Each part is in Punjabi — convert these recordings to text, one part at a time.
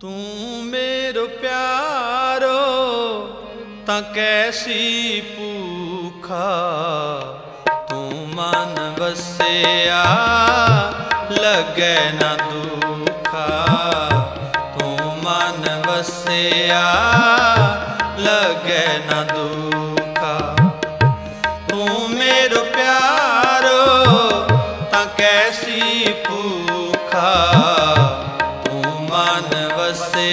ਤੂੰ ਮੇਰ ਪਿਆਰੋ, ਤਾਂ ਕੈਸੀ ਭੂਖਾ। ਤੂੰ ਮਨ ਵਸਿਆ, ਲਗੈ ਨਾ ਦੁਖਾ। ਤੂੰ ਮਨ ਵਸਿਆ, ਲਗੈ ਨਾ ਦੁਖਾ। ਤੂੰ ਮੇਰ ਪਿਆਰੋ, ਤਾਂ ਕੈਸੀ ਭੂਖਾ।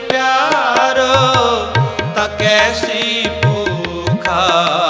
ਪਿਆਰ ਤਾਂ ਕੈਸੀ ਭੂਖਾ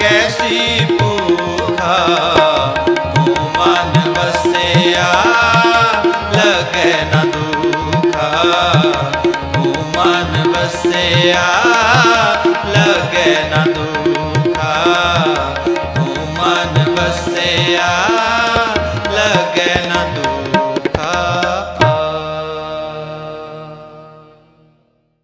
ਕੈਸੀ ਭੂਖਾ ਤੂੰ ਮਨ ਵਸਿਆ ਲਗੇ ਨਾ ਦੁਖਾ ਤੂੰ ਮਨ ਵਸਿਆ ਲਗੇ ਨਾ